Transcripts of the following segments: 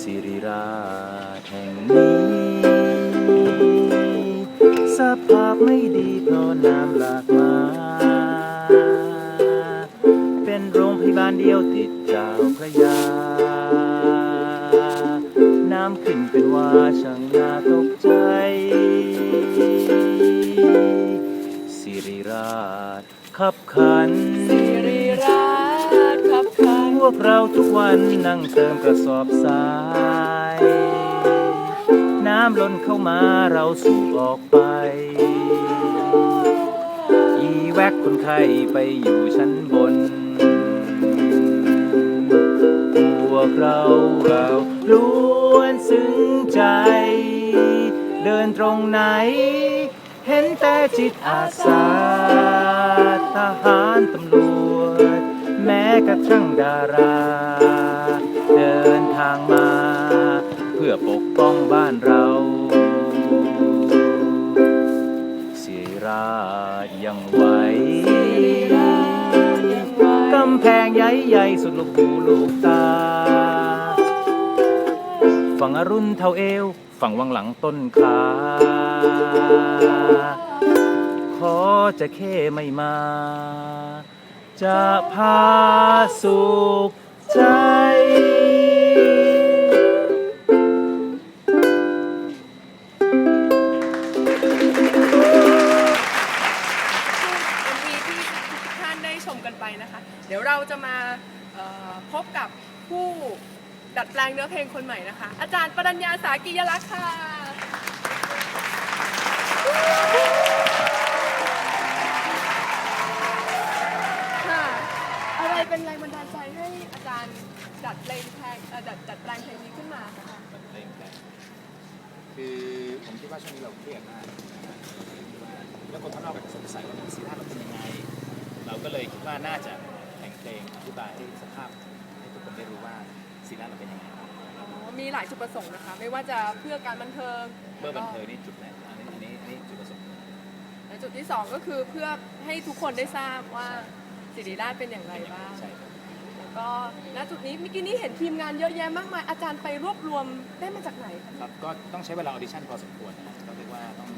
สิราชแห่งนี้ สภาพไม่ดีเพราะน้ำหลากมา เป็นโรงพยาบาลเดียวติดเจ้าพระยา น้ำขึ้นเป็นว่าช่างน่าตกใจ สิริราชขับขัน วกเราทุกวันนั่งเติมกระสอบทราย น้ำล้นเข้ามาเราสูบออกไป อีแวกคนไข้ไปอยู่ชั้นบน พวกเราเราล้วนซึ้งใจ เดินตรงไหน เห็นแต่จิตอาสาทหารตำรวจ แม้กระทั่งดารา เดินทางมา เพื่อปกป้องบ้านเราสิรายังไหวกำแพงใหญ่ๆสุดลูกหูลูกตา ฝั่งอรุณเท่าเอว ฝั่งวังหลังต้นขาขอจะเข้ไม่มา จะพาสุขใจเอ็มวีที่ทุกท่านได้ชมกันไปนะคะ เดี๋ยวเราจะมาเอ่อพบกับผู้ดัดแปลงเนื้อเพลงคนใหม่นะคะ อาจารย์ปรัญญาสากิยลักษณ์ค่ะ อาจารย์ดัดเพลงเพลงเอ่อดัดดัดแปลงเพลงนี้ขึ้นมาคะมันเร่งแรงคือผมคิดว่าช่วงนี้เราเครียดมากนะครับแล้วคนข้างนอกก็จะสงสัยว่าสีหน้าเราเป็นยังไง เราก็เลยคิดว่าน่าจะแต่งเพลงอธิบายให้สภาพให้ทุกคนได้รู้ว่าสีหน้าเราเป็นยังไงอ๋อมีหลายจุดประสงค์นะคะ ไม่ว่าจะเพื่อการบันเทิงเมื่อบันเทิงนี่จุดไหนอันนี้อันนี้อันนี้จุดประสงค์และจุดที่สองก็คือเพื่อให้ทุกคนได้ทราบว่าสิริราชเป็นอย่างไรบ้าง ใช่ครับแล้ว ก็ณจุดนี้เมื่อกี้นี้เห็นทีมงานเยอะแยะมากมายอาจารย์ไปรวบรวมได้มาจากไหนคะครับก็ต้องใช้เวลาออดิชั่นพอสมควรนะครับก็เรียกว่าต้อง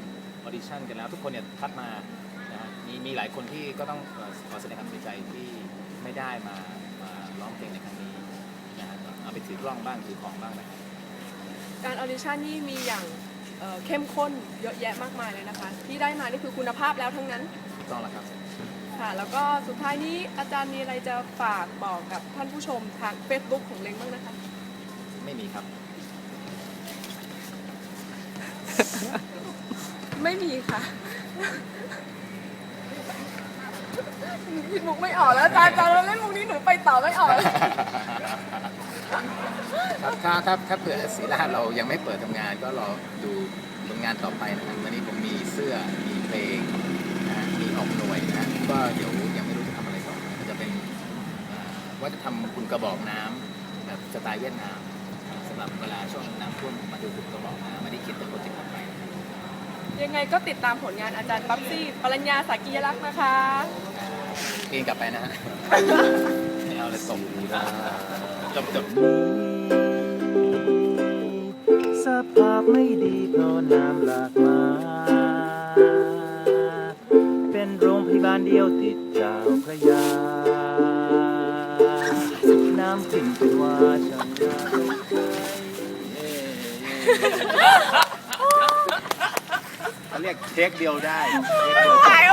ออดิชั่นกันแล้วทุกคนเนี่ยคัดมานะฮะมีมีหลายคนที่ก็ต้องเอ่อขอแสดงความเสียใจที่ไม่ได้มามาร้องเพลงในครั้งนี้นะฮะเอาไปถือกล้องบ้างถือของบ้างนะครับการออดิชั่นนี่มีอย่างเอ่อเข้มข้นเยอะแยะมากมายเลยนะคะ ที่ได้มานี่คือคุณภาพแล้วทั้งนั้น ถูกต้องแล้วครับ ค่ะ แล้วก็สุดท้ายนี้อาจารย์มีอะไรจะฝากบอกกับท่านผู้ชมทาง Facebook ของเล้งบ้างนะคะ ไม่มีครับ ไม่มีค่ะ คิดมุกไม่ออกแล้วอาจารย์อาจารย์เราเล่นมุกนี้หนูไปต่อไม่ออกแล้วครับถ้าถ้าถ้าเผื่อศรีราชเรายังไม่เปิดทำงานก็รอดูผลงานต่อไปนะครับวันนี้ผมมีเสื้อมีเพลงนะฮะมี ออกหน่วยนะก็เดี๋ยวยังไม่รู้จะทำอะไรต่อก็จะเป็นว่าจะทำคุณกระบอกน้ำแบบสไตล์เวียดนามสำหรับเวลาช่วงน้ำท่วมมาดูคุณกระบอกน้ำไม่ได้คิดแต่โปรเจกต์ต่อไปยังไงก็ติดตามผลงานอาจารย์ปั๊บซี่ปรัญญาสากิยลักษณ์นะคะเกณฑ์กลับไปนะฮะไม่เอาเลยส่งสิราชจบจบสภาพไม่ดีเพราะน้ำหลากมาาบาลเดียวติดเจ้าพระยา น้ำขึ้นเป็นว่าช่างน่าตกใจเขาเรียกเทคเดียวได้ตาย